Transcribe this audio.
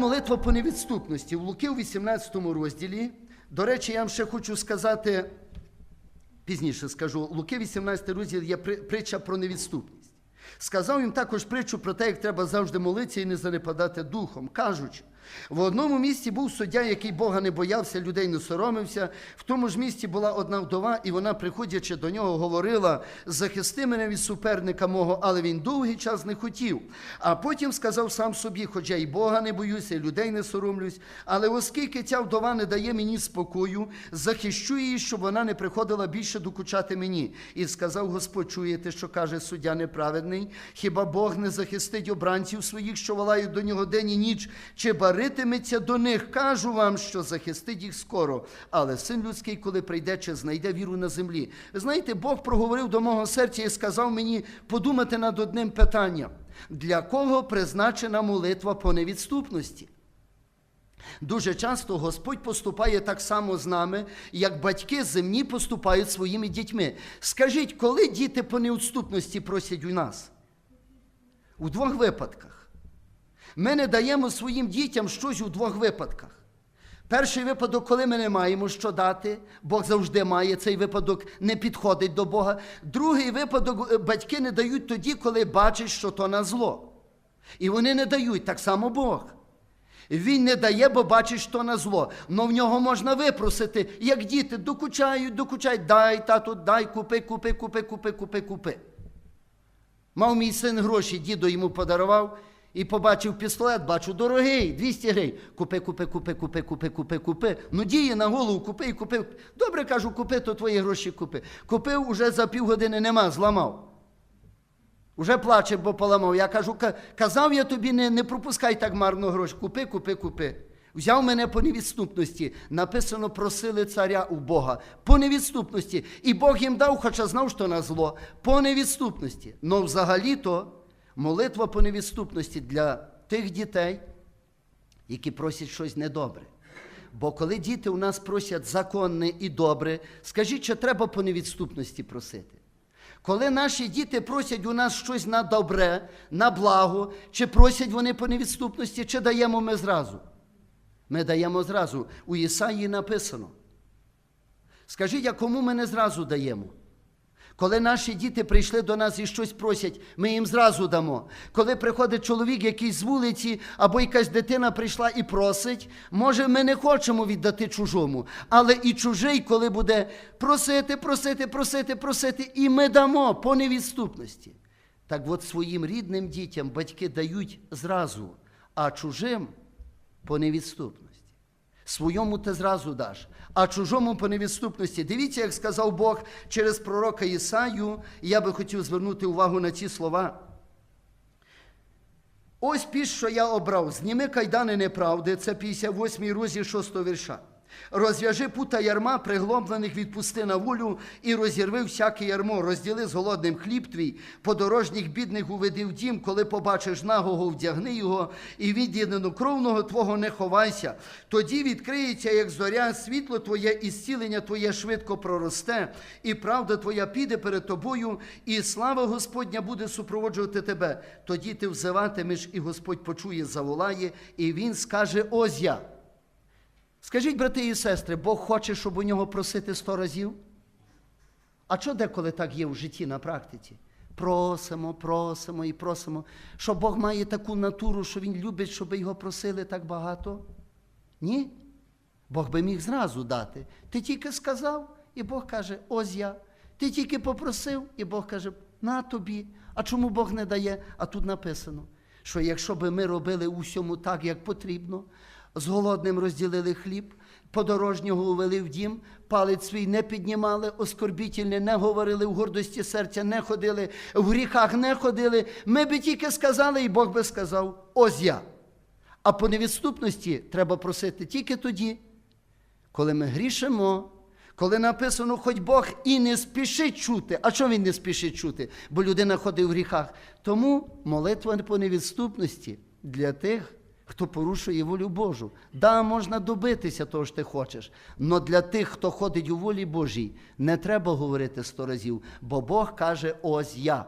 Молитва по невідступності в Луки у 18 розділі. До речі, я вам ще хочу сказати, пізніше скажу, Луки 18 розділ є притча про невідступність. Сказав їм також притчу про те, як треба завжди молитися і не занепадати духом, кажучи, в одному місті був суддя, який Бога не боявся, людей не соромився. В тому ж місті була одна вдова, і вона, приходячи до нього, говорила: захисти мене від суперника мого, але він довгий час не хотів. А потім сказав сам собі, хоча і Бога не боюся, і людей не соромлюсь, але оскільки ця вдова не дає мені спокою, захищу її, щоб вона не приходила більше докучати мені. І сказав Господь, чуєте, що каже суддя неправедний? Хіба Бог не захистить обранців своїх, що волають до нього день і ніч, чи баритиметься до них? Кажу вам, що захистить їх скоро. Але син людський, коли прийде, чи знайде віру на землі. Ви знаєте, Бог проговорив до мого серця і сказав мені подумати над одним питанням: для кого призначена молитва по невідступності? Дуже часто Господь поступає так само з нами, як батьки земні поступають своїми дітьми. Скажіть, коли діти по неуступності просять у нас? У двох випадках. Ми не даємо своїм дітям щось у двох випадках. Перший випадок, коли ми не маємо що дати, Бог завжди має, цей випадок не підходить до Бога. Другий випадок е, батьки не дають тоді, коли бачать, що то на зло. І вони не дають, так само Бог. Він не дає, бо бачить, що на зло. Но в нього можна випросити, як діти докучають, докучають, дай, тату, дай, купи, купи, купи, купи, купи, купи. Мав мій син гроші, дідо йому подарував і побачив пістолет, бачу, дорогий, 200 гривень. Купи, купи, купи, купи, купи, купи, купи. Ну діє на голову, купи і купи. Добре кажу, купи, то твої гроші купи. Купив, уже за півгодини нема, зламав. Уже плаче, бо поламав. Я кажу, казав я тобі, не, не пропускай так марно гроші. Купи, купи, купи. Взяв мене по невідступності. Написано, просили царя у Бога. По невідступності. І Бог їм дав, хоча знав, що на зло. По невідступності. Но взагалі-то молитва по невідступності для тих дітей, які просять щось недобре. Бо коли діти у нас просять законне і добре, скажіть, що треба по невідступності просити. Коли наші діти просять у нас щось на добре, на благо, чи просять вони по невідступності, чи даємо ми зразу? Ми даємо зразу. У Ісаї написано. Скажіть, а кому ми не зразу даємо? Коли наші діти прийшли до нас і щось просять, ми їм зразу дамо. Коли приходить чоловік якийсь з вулиці, або якась дитина прийшла і просить, може, ми не хочемо віддати чужому, але і чужий, коли буде просити, просити, просити, просити, і ми дамо по невідступності. Так от своїм рідним дітям батьки дають зразу, а чужим по невідступності. Своєму ти зразу даш, а чужому по невідступності. Дивіться, як сказав Бог через пророка Ісаю, і я би хотів звернути увагу на ці слова. Ось піш, що я обрав, зніми кайдани неправди, це 58 розі 6 вірша. Розв'яжи пута ярма, пригломлених відпусти на волю, і розірви всяке ярмо, розділи з голодним хліб твій, подорожніх бідних уведи в дім, коли побачиш нагого, вдягни його, і від єдинокровного твого не ховайся. Тоді відкриється, як зоря, світло твоє, і зцілення твоє швидко проросте, і правда твоя піде перед тобою, і слава Господня буде супроводжувати тебе. Тоді ти взиватимеш, і Господь почує, заволає, і він скаже: Ось я. Скажіть, брати і сестри, Бог хоче, щоб у нього просити сто разів? А що деколи так є в житті на практиці? Просимо, просимо і просимо. Що Бог має таку натуру, що Він любить, щоб його просили так багато? Ні. Бог би міг зразу дати. Ти тільки сказав, і Бог каже, ось я. Ти тільки попросив, і Бог каже, на тобі. А чому Бог не дає? А тут написано, що якщо би ми робили усьому так, як потрібно, з голодним розділили хліб, подорожнього увели в дім, палець свій не піднімали, оскорбітельне не говорили, в гордості серця не ходили, в гріхах не ходили, ми би тільки сказали, і Бог би сказав, ось я. А по невідступності треба просити тільки тоді, коли ми грішимо, коли написано, хоч Бог і не спішить чути. А що він не спішить чути? Бо людина ходить в гріхах. Тому молитва по невідступності для тих, хто порушує волю Божу. Да, можна добитися того, що ти хочеш. але для тих, хто ходить у волі Божій, не треба говорити сто разів, бо Бог каже: ось я.